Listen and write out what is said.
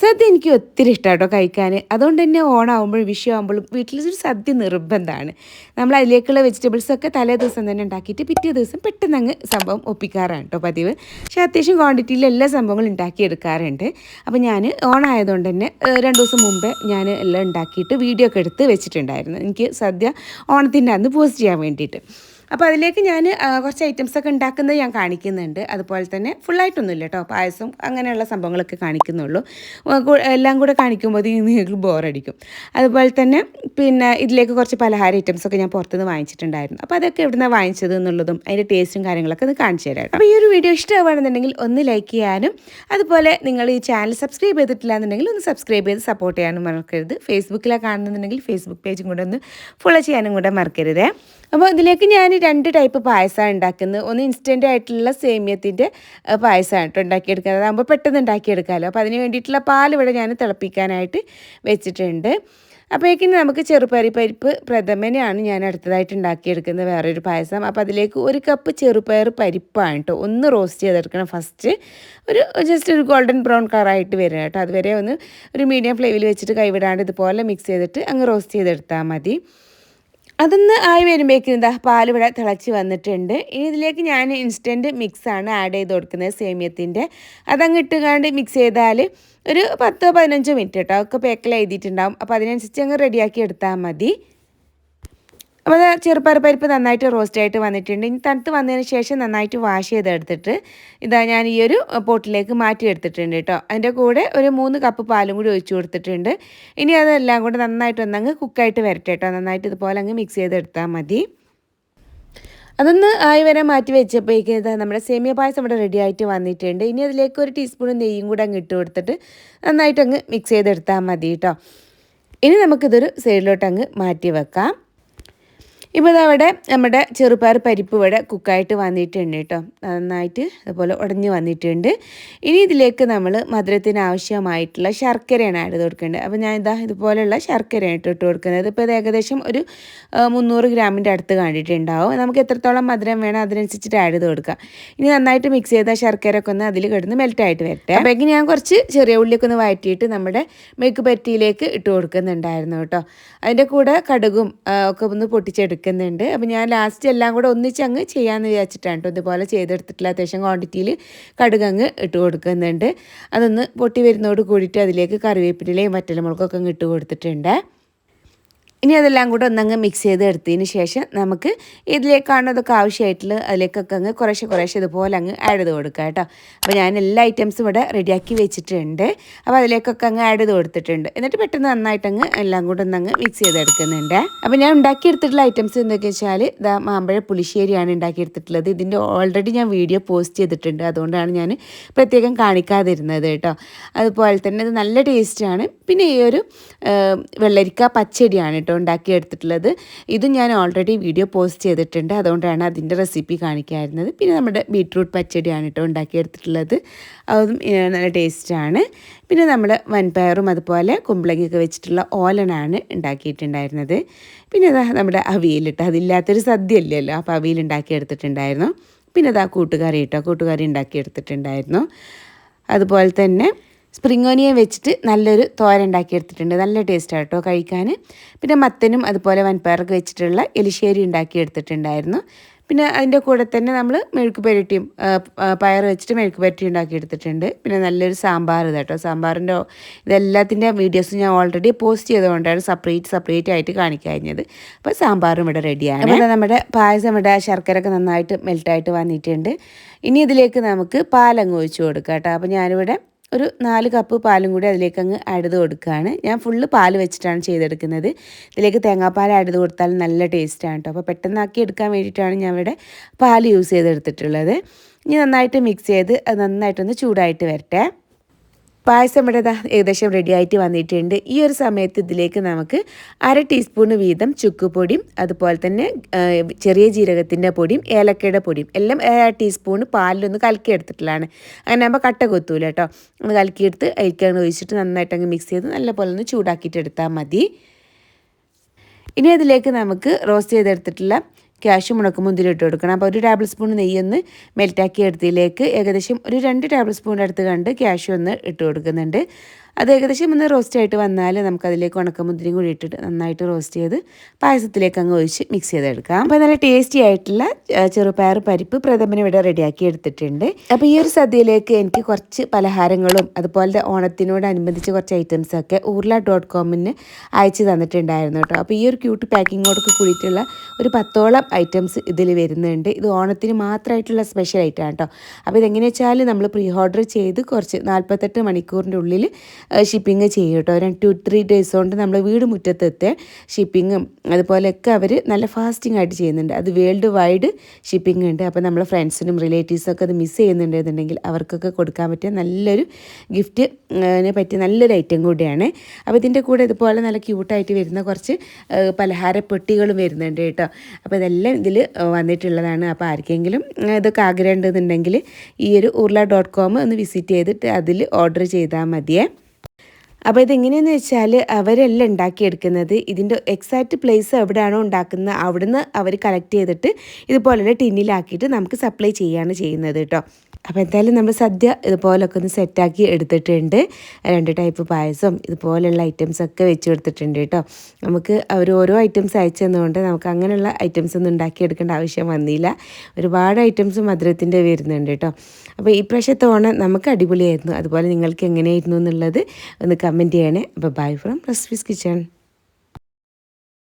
സദ്യ എനിക്ക് ഒത്തിരി ഇഷ്ടമാണ് കേട്ടോ കഴിക്കാൻ. അതുകൊണ്ട് തന്നെ ഓണാകുമ്പോഴും വിഷയമാകുമ്പോഴും വീട്ടിലൊരു സദ്യ നിർബന്ധമാണ്. നമ്മൾ അതിലേക്കുള്ള വെജിറ്റബിൾസൊക്കെ തലേ ദിവസം തന്നെ ഉണ്ടാക്കിയിട്ട് പിറ്റേ ദിവസം പെട്ടെന്ന് അങ്ങ് സംഭവം ഒപ്പിക്കാറാണ് കേട്ടോ പതിവ്. പക്ഷേ അത്യാവശ്യം ക്വാണ്ടിറ്റിയിൽ എല്ലാ സംഭവങ്ങളും ഉണ്ടാക്കിയെടുക്കാറുണ്ട്. അപ്പോൾ ഞാൻ ഓണായതുകൊണ്ട് തന്നെ രണ്ട് ദിവസം മുമ്പേ ഞാൻ എല്ലാം ഉണ്ടാക്കിയിട്ട് വീഡിയോ ഒക്കെ എടുത്ത് വെച്ചിട്ടുണ്ടായിരുന്നു. എനിക്ക് സദ്യ ഓണത്തിന്റെ അന്ന് പോസ്റ്റ് ചെയ്യാൻ വേണ്ടിയിട്ട്. അപ്പോൾ അതിലേക്ക് ഞാൻ കുറച്ച് ഐറ്റംസ് ഒക്കെ ഉണ്ടാക്കുന്നത് ഞാൻ കാണിക്കുന്നുണ്ട്. അതുപോലെ തന്നെ ഫുള്ളായിട്ടൊന്നുമില്ല കേട്ടോ പായസം അങ്ങനെയുള്ള സംഭവങ്ങളൊക്കെ കാണിക്കുന്നുള്ളൂ. എല്ലാം കൂടെ കാണിക്കുമ്പോൾ നിങ്ങൾക്ക് ബോറടിക്കും. അതുപോലെ തന്നെ പിന്നെ ഇതിലേക്ക് കുറച്ച് പലഹാര ഐറ്റംസ് ഒക്കെ ഞാൻ പുറത്തുനിന്ന് വാങ്ങിച്ചിട്ടുണ്ടായിരുന്നു. അപ്പോൾ അതൊക്കെ എവിടെ നിന്നാണ് വാങ്ങിച്ചത് എന്നുള്ളതും അതിന്റെ ടേസ്റ്റും കാര്യങ്ങളൊക്കെ അത് കാണിച്ചു തരാം അപ്പോൾ ഈ ഒരു വീഡിയോ ഇഷ്ടമാണെന്നുണ്ടെങ്കിൽ ഒന്ന് ലൈക്ക് ചെയ്യാനും അതുപോലെ നിങ്ങൾ ഈ ചാനൽ സബ്സ്ക്രൈബ് ചെയ്തിട്ടില്ല എന്നുണ്ടെങ്കിൽ ഒന്ന് സബ്സ്ക്രൈബ് ചെയ്ത് സപ്പോർട്ട് ചെയ്യാനും മറക്കരുത്. ഫേസ്ബുക്കിലാണ് കാണുന്നുണ്ടെങ്കിൽ ഫേസ്ബുക്ക് പേജും കൂടെ ഒന്ന് ഫോളോ ചെയ്യാനും കൂടെ മറക്കരുത്. അപ്പോൾ ഇതിലേക്ക് ഞാൻ രണ്ട് ടൈപ്പ് പായസമാണ് ഉണ്ടാക്കുന്നത്. ഒന്ന് ഇൻസ്റ്റന്റ് ആയിട്ടുള്ള സേമിയത്തിന്റെ പായസമാണ് കേട്ടോ ഉണ്ടാക്കിയെടുക്കുന്നത്. അതാകുമ്പോൾ പെട്ടെന്ന് ഉണ്ടാക്കിയെടുക്കാമല്ലോ അപ്പോൾ അതിന് വേണ്ടിയിട്ടുള്ള പാൽ ഇവിടെ ഞാൻ തിളപ്പിക്കാനായിട്ട് വെച്ചിട്ടുണ്ട്. അപ്പോഴേക്കിന് നമുക്ക് ചെറുപയറി പരിപ്പ് പ്രഥമനെയാണ് ഞാൻ അടുത്തതായിട്ട് ഉണ്ടാക്കിയെടുക്കുന്നത് വേറൊരു പായസം. അപ്പോൾ അതിലേക്ക് ഒരു കപ്പ് ചെറുപയർ പരിപ്പാണ് കേട്ടോ ഒന്ന് റോസ്റ്റ് ചെയ്തെടുക്കണം ഫസ്റ്റ് ഒരു ജസ്റ്റ് ഒരു ഗോൾഡൻ ബ്രൗൺ കളറായിട്ട് വരുന്നത് കേട്ടോ അതുവരെ ഒന്ന് ഒരു മീഡിയം ഫ്ലെയിമിൽ വെച്ചിട്ട് കൈവിടാണ്ട് ഇതുപോലെ മിക്സ് ചെയ്തിട്ട് അങ്ങ് റോസ്റ്റ് ചെയ്തെടുത്താൽ മതി. അതൊന്ന് ആയി വരുമ്പോഴേക്കും എന്താ പാൽ ഇവിടെ തിളച്ച് വന്നിട്ടുണ്ട്. ഇനി ഇതിലേക്ക് ഞാൻ ഇൻസ്റ്റന്റ് മിക്സാണ് ആഡ് ചെയ്ത് കൊടുക്കുന്നത് സേമിയത്തിന്റെ. അതങ്ങ് ഇട്ടുകാണ്ട് മിക്സ് ചെയ്താൽ ഒരു പത്തോ പതിനഞ്ചോ മിനിറ്റ് കേട്ടോ ഒക്കെ പേക്കിൽ എഴുതിയിട്ടുണ്ടാവും. അപ്പോൾ അതിനനുസരിച്ച് അങ്ങ് റെഡിയാക്കി എടുത്താൽ മതി. അപ്പോൾ അത് ചെറുപ്പരപ്പരിപ്പ് നന്നായിട്ട് റോസ്റ്റ് ആയിട്ട് വന്നിട്ടുണ്ട്. ഇനി തണുത്ത് വന്നതിന് ശേഷം നന്നായിട്ട് വാഷ് ചെയ്തെടുത്തിട്ട് ഇതാ ഞാൻ ഈ ഒരു പോട്ടിലേക്ക് മാറ്റി എടുത്തിട്ടുണ്ട് കേട്ടോ. അതിന്റെ കൂടെ ഒരു മൂന്ന് കപ്പ് പാലും കൂടി ഒഴിച്ചു കൊടുത്തിട്ടുണ്ട്. ഇനി അതെല്ലാം കൂടെ നന്നായിട്ട് ഒന്നങ്ങ് കുക്കായിട്ട് വരട്ടെ കേട്ടോ. നന്നായിട്ട് ഇതുപോലെ അങ്ങ് മിക്സ് ചെയ്തെടുത്താൽ മതി. അതൊന്ന് ആയി വരെ മാറ്റി വെച്ചപ്പോഴേക്കും ഇതാ നമ്മുടെ സേമിയ പായസം ഇവിടെ റെഡി ആയിട്ട് വന്നിട്ടുണ്ട്. ഇനി അതിലേക്ക് ഒരു ടീസ്പൂൺ നെയ്യും കൂടെ അങ്ങ് ഇട്ട് കൊടുത്തിട്ട് നന്നായിട്ട് അങ്ങ് മിക്സ് ചെയ്തെടുത്താൽ മതി കേട്ടോ. ഇനി നമുക്കിതൊരു സൈഡിലോട്ട് അങ്ങ് മാറ്റി വെക്കാം. ഇപ്പോൾ ഇതവിടെ നമ്മുടെ ചെറുപയർ പരിപ്പ് ഇവിടെ കുക്കായിട്ട് വന്നിട്ടുണ്ട് കേട്ടോ. നന്നായിട്ട് അതുപോലെ ഉടഞ്ഞു വന്നിട്ടുണ്ട്. ഇനി ഇതിലേക്ക് നമ്മൾ മധുരത്തിന് ആവശ്യമായിട്ടുള്ള ശർക്കരയാണ് ആഡ് ചെയ്ത് കൊടുക്കേണ്ടത് അപ്പോൾ ഞാൻ ഇതാ ഇതുപോലെയുള്ള ശർക്കരയാണ് ഇട്ട് ഇട്ട് കൊടുക്കുന്നത് ഇപ്പോൾ ഇത് ഏകദേശം ഒരു മുന്നൂറ് ഗ്രാമിന്റെ അടുത്ത് കണ്ടിട്ടുണ്ടാവും. നമുക്ക് എത്രത്തോളം മധുരം വേണം അതിനനുസരിച്ചിട്ട് ആഡ് ചെയ്ത് കൊടുക്കുക ഇനി നന്നായിട്ട് മിക്സ് ചെയ്ത ശർക്കര ഒക്കെ ഒന്ന് അതിൽ കിടന്ന് മെൽറ്റായിട്ട് വരട്ടെ. അപ്പോഴേക്കും ഞാൻ കുറച്ച് ചെറിയ ഉള്ളിയൊക്കെ ഒന്ന് വഴറ്റിയിട്ട് നമ്മുടെ മെഴുക്ക് പറ്റിയിലേക്ക് ഇട്ട് കൊടുക്കുന്നുണ്ടായിരുന്നു കേട്ടോ. അതിന്റെ കൂടെ കടുകും ഒക്കെ ഒന്ന് പൊട്ടിച്ചെടുക്കുന്നുണ്ട് അപ്പോൾ ഞാൻ ലാസ്റ്റ് എല്ലാം കൂടെ ഒന്നിച്ച് അങ്ങ് ചെയ്യാമെന്ന് വിചാരിച്ചിട്ടാണ് കേട്ടോ ഇതുപോലെ ചെയ്തെടുത്തിട്ടില്ല അത്യാവശ്യം ക്വാണ്ടിറ്റിയിൽ കടുക് അങ്ങ് ഇട്ട് കൊടുക്കുന്നുണ്ട്. അതൊന്ന് പൊട്ടി വരുന്നതോട് കൂടിയിട്ട് അതിലേക്ക് കറിവേപ്പിലയും വറ്റലമുളകൊക്കെ അങ്ങ് ഇട്ട് കൊടുത്തിട്ടുണ്ട്. ഇനി അതെല്ലാം കൂടെ ഒന്നങ്ങ് മിക്സ് ചെയ്ത് എടുത്തതിന് ശേഷം നമുക്ക് ഇതിലേക്കാണ് അതൊക്കെ ആവശ്യമായിട്ടുള്ള അതിലേക്കൊക്കെ അങ്ങ് കുറേശ്ശെ കുറേശ്ശെ ഇതുപോലെ അങ്ങ് ആഡ് ചെയ്ത് കൊടുക്കുക കേട്ടോ. അപ്പോൾ ഞാൻ എല്ലാ ഐറ്റംസും ഇവിടെ റെഡിയാക്കി വെച്ചിട്ടുണ്ട്. അപ്പോൾ അതിലേക്കൊക്കെ അങ്ങ് ആഡ് ചെയ്ത് കൊടുത്തിട്ടുണ്ട്. എന്നിട്ട് പെട്ടെന്ന് നന്നായിട്ട് അങ്ങ് എല്ലാം കൂടെ ഒന്നങ്ങ് മിക്സ് ചെയ്തെടുക്കുന്നുണ്ട് അപ്പോൾ ഞാൻ ഉണ്ടാക്കിയെടുത്തിട്ടുള്ള ഐറ്റംസ് എന്തൊക്കെ വെച്ചാൽ ഇതാ മാമ്പഴ പുളിശ്ശേരിയാണ് ഉണ്ടാക്കിയെടുത്തിട്ടുള്ളത്. ഇതിന്റെ ഓൾറെഡി ഞാൻ വീഡിയോ പോസ്റ്റ് ചെയ്തിട്ടുണ്ട്. അതുകൊണ്ടാണ് ഞാൻ പ്രത്യേകം കാണിക്കാതിരുന്നത് കേട്ടോ. അതുപോലെ തന്നെ ഇത് നല്ല ടേസ്റ്റാണ് പിന്നെ ഈ ഒരു വെള്ളരിക്ക പച്ചടിയാണ് കേട്ടോ ഉണ്ടാക്കിയെടുത്തിട്ടുള്ളത് ഇത് ഞാൻ ഓൾറെഡി വീഡിയോ പോസ്റ്റ് ചെയ്തിട്ടുണ്ട്. അതുകൊണ്ടാണ് അതിന്റെ റെസിപ്പി കാണിക്കാറുന്നത് പിന്നെ നമ്മുടെ ബീട്രൂട്ട് പച്ചടിയാണ് കേട്ടോ ഉണ്ടാക്കിയെടുത്തിട്ടുള്ളത് അതും നല്ല ടേസ്റ്റാണ് പിന്നെ നമ്മൾ വൻപയറും അതുപോലെ കുമ്പളങ്ങയൊക്കെ വെച്ചിട്ടുള്ള ഓലനാണ് ഉണ്ടാക്കിയിട്ടുണ്ടായിരുന്നത്. പിന്നെ അതാ നമ്മുടെ അവിയലിട്ട് അതില്ലാത്തൊരു സദ്യ ഇല്ലല്ലോ അപ്പോൾ അവിയൽ ഉണ്ടാക്കിയെടുത്തിട്ടുണ്ടായിരുന്നു പിന്നെ അതാ കൂട്ടുകറി കേട്ടോ. കൂട്ടുകറി ഉണ്ടാക്കിയെടുത്തിട്ടുണ്ടായിരുന്നു അതുപോലെ തന്നെ സ്പ്രിംഗ് ഓനിയൻ വെച്ചിട്ട് നല്ലൊരു തോരണ്ടാക്കി എടുത്തിട്ടുണ്ട്. നല്ല ടേസ്റ്റാണ് കേട്ടോ കഴിക്കാൻ. പിന്നെ മത്തനും അതുപോലെ വൻപയർക്ക് വെച്ചിട്ടുള്ള എലിശ്ശേരി ഉണ്ടാക്കി എടുത്തിട്ടുണ്ടായിരുന്നു. പിന്നെ അതിന്റെ കൂടെ തന്നെ നമ്മൾ മെഴുക്ക് പുരട്ടിയും പയർ വെച്ചിട്ട് മെഴുക്ക് പുരട്ടി ഉണ്ടാക്കിയെടുത്തിട്ടുണ്ട് പിന്നെ നല്ലൊരു സാമ്പാർ കേട്ടോ സാമ്പാറിന്റെ ഇതെല്ലാത്തിന്റെ വീഡിയോസ് ഞാൻ ഓൾറെഡി പോസ്റ്റ് ചെയ്തുകൊണ്ടാണ് സെപ്പറേറ്റ് സെപ്പറേറ്റ് ആയിട്ട് കാണിക്കഴിഞ്ഞത് അപ്പോൾ സാമ്പാറും ഇവിടെ റെഡിയാണ് അപ്പോൾ നമ്മുടെ പായസം ഇവിടെ ശർക്കര ഒക്കെ നന്നായിട്ട് മെൽറ്റായിട്ട് വന്നിട്ടുണ്ട്. ഇനി ഇതിലേക്ക് നമുക്ക് പാലങ്ങ് ഒഴിച്ചു കൊടുക്കാം കേട്ടോ അപ്പോൾ ഞാനിവിടെ ഒരു നാല് കപ്പ് പാലും കൂടി അതിലേക്ക് അങ്ങ് ആഡ് ചെയ്ത് കൊടുക്കുകയാണ്. ഞാൻ ഫുള്ള് പാൽ വെച്ചിട്ടാണ് ചെയ്തെടുക്കുന്നത്. ഇതിലേക്ക് തേങ്ങാപ്പാൽ ആഡ് ചെയ്ത് കൊടുത്താൽ നല്ല ടേസ്റ്റാണ് കേട്ടോ അപ്പോൾ പെട്ടെന്നാക്കി എടുക്കാൻ വേണ്ടിയിട്ടാണ് ഞാൻ ഇവിടെ പാൽ യൂസ് ചെയ്തെടുത്തിട്ടുള്ളത്. ഇനി നന്നായിട്ട് മിക്സ് ചെയ്ത് അത് നന്നായിട്ടൊന്ന് ചൂടായിട്ട് വരട്ടെ. പായസം ഇവിടെ ഏകദേശം റെഡി ആയിട്ട് വന്നിട്ടുണ്ട്. ഈ ഒരു സമയത്ത് ഇതിലേക്ക് നമുക്ക് അര ടീസ്പൂൺ വീതം ചുക്കുപൊടിയും അതുപോലെ തന്നെ ചെറിയ ജീരകത്തിന്റെ പൊടിയും ഏലക്കയുടെ പൊടിയും എല്ലാം അര ടീസ്പൂണ് പാലിലൊന്ന് കലക്കി എടുത്തിട്ടുള്ളതാണ് അങ്ങനെ ആകുമ്പോൾ കട്ട കൊത്തൂല കേട്ടോ ഒന്ന് കലക്കിയെടുത്ത് അതിലേക്കാണ് ഒഴിച്ചിട്ട് നന്നായിട്ട് അങ്ങ് മിക്സ് ചെയ്ത് നല്ലപോലെ ഒന്ന് ചൂടാക്കിയിട്ട് എടുത്താൽ മതി. ഇനി അതിലേക്ക് നമുക്ക് റോസ്റ്റ് ചെയ്തെടുത്തിട്ടുള്ള ക്യാഷ് മുണക്കുമുന്തിരി ഇട്ട് കൊടുക്കണം. അപ്പോൾ ഒരു ടേബിൾ സ്പൂൺ നെയ്യൊന്ന് മെൽറ്റാക്കി എടുത്തതിലേക്ക് ഏകദേശം ഒരു രണ്ട് ടേബിൾ സ്പൂണിന്റെ അടുത്ത് കണ്ട് ക്യാഷ് ഒന്ന് ഇട്ട് കൊടുക്കുന്നുണ്ട്. അത് ഏകദേശം ഒന്ന് റോസ്റ്റ് ആയിട്ട് വന്നാൽ നമുക്കതിലേക്ക് ഉണക്കമുന്തിരിയും കൂടി ഇട്ടിട്ട് നന്നായിട്ട് റോസ്റ്റ് ചെയ്ത് പായസത്തിലേക്ക് അങ്ങ് ഒഴിച്ച് മിക്സ് ചെയ്തെടുക്കാം. അപ്പോൾ നല്ല ടേസ്റ്റി ആയിട്ടുള്ള ചെറുപയർ പരിപ്പ് പ്രഥമന് ഇവിടെ റെഡിയാക്കി എടുത്തിട്ടുണ്ട്. അപ്പോൾ ഈ ഒരു സദ്യയിലേക്ക് എനിക്ക് കുറച്ച് പലഹാരങ്ങളും അതുപോലെ ഓണത്തിനോടനുബന്ധിച്ച് കുറച്ച് ഐറ്റംസ് ഒക്കെ ഊർല ഡോട്ട് കോമിന് അയച്ചു തന്നിട്ടുണ്ടായിരുന്നു കേട്ടോ. അപ്പോൾ ഈ ഒരു ക്യൂട്ട് പാക്കിങ്ങോടൊക്കെ കൂടിയിട്ടുള്ള ഒരു പത്തോളം ഐറ്റംസ് ഇതിൽ വരുന്നുണ്ട്. ഇത് ഓണത്തിന് മാത്രമായിട്ടുള്ള സ്പെഷ്യൽ ഐറ്റമാണ് കേട്ടോ. അപ്പോൾ ഇതെങ്ങനെ വെച്ചാൽ നമ്മൾ പ്രീ ഓർഡർ ചെയ്ത് കുറച്ച് നാൽപ്പത്തെട്ട് മണിക്കൂറിന്റെ ഉള്ളിൽ ഷിപ്പിംഗ് ചെയ്യും കേട്ടോ. ഒരു ടു ത്രീ ഡേയ്സ് കൊണ്ട് നമ്മൾ വീട് മുറ്റത്തെത്തെ ഷിപ്പിങ്ങും അതുപോലെയൊക്കെ അവർ നല്ല ഫാസ്റ്റിംഗ് ആയിട്ട് ചെയ്യുന്നുണ്ട്. അത് വേൾഡ് വൈഡ് ഷിപ്പിംഗ് ഉണ്ട് അപ്പോൾ നമ്മൾ ഫ്രണ്ട്സിനും റിലേറ്റീവ്സൊക്കെ അത് മിസ് ചെയ്യുന്നുണ്ടെന്നുണ്ടെങ്കിൽ അവർക്കൊക്കെ കൊടുക്കാൻ പറ്റിയ നല്ലൊരു ഗിഫ്റ്റ് പറ്റിയ നല്ലൊരു ഐറ്റം കൂടിയാണ്. അപ്പോൾ ഇതിന്റെ കൂടെ ഇതുപോലെ നല്ല ക്യൂട്ടായിട്ട് വരുന്ന കുറച്ച് പലഹാര പെട്ടികളും വരുന്നുണ്ട് കേട്ടോ. അപ്പോൾ ഇതെല്ലാം ഇതിൽ വന്നിട്ടുള്ളതാണ്. അപ്പോൾ ആർക്കെങ്കിലും ഇതൊക്കെ ആഗ്രഹം ഉണ്ടെന്നുണ്ടെങ്കിൽ ഈ ഒരു ഉർല ഡോട്ട് കോം ഒന്ന് വിസിറ്റ് ചെയ്തിട്ട് അതിൽ ഓർഡർ ചെയ്താൽ മതിയേ. അപ്പോൾ ഇതെങ്ങനെയെന്ന് വെച്ചാൽ അവരെല്ലാം ഉണ്ടാക്കിയെടുക്കുന്നത്. ഇതിന്റെ എക്സാക്റ്റ് പ്ലേസ് എവിടെയാണോ ഉണ്ടാക്കുന്നത് അവിടുന്ന് അവർ കളക്ട് ചെയ്തിട്ട് ഇതുപോലുള്ള ടിന്നിലാക്കിയിട്ട് നമുക്ക് സപ്ലൈ ചെയ്യുകയാണ് ചെയ്യുന്നത് കേട്ടോ അപ്പോൾ എന്തായാലും നമ്മൾ സദ്യ ഇതുപോലൊക്കെ ഒന്ന് സെറ്റാക്കി എടുത്തിട്ടുണ്ട്. രണ്ട് ടൈപ്പ് പായസം ഇതുപോലെയുള്ള ഐറ്റംസൊക്കെ വെച്ച് കൊടുത്തിട്ടുണ്ട് കേട്ടോ. നമുക്ക് അവർ ഓരോ ഐറ്റംസ് അയച്ചു തന്നുകൊണ്ട് നമുക്ക് അങ്ങനെയുള്ള ഐറ്റംസ് ഒന്നും ഉണ്ടാക്കിയെടുക്കേണ്ട ആവശ്യം വന്നില്ല. ഒരുപാട് ഐറ്റംസ് മധുരത്തിന്റെ വരുന്നുണ്ട് കേട്ടോ. അപ്പോൾ ഈ പ്രാവശ്യത്തെ ഓണം നമുക്ക് അടിപൊളിയായിരുന്നു. അതുപോലെ നിങ്ങൾക്ക് എങ്ങനെയായിരുന്നു എന്നുള്ളത് ഒന്ന് കമന്റ് ചെയ്യണേ. അപ്പോൾ ബൈ ഫ്രം റെസിപ്പീസ് കിച്ചൺ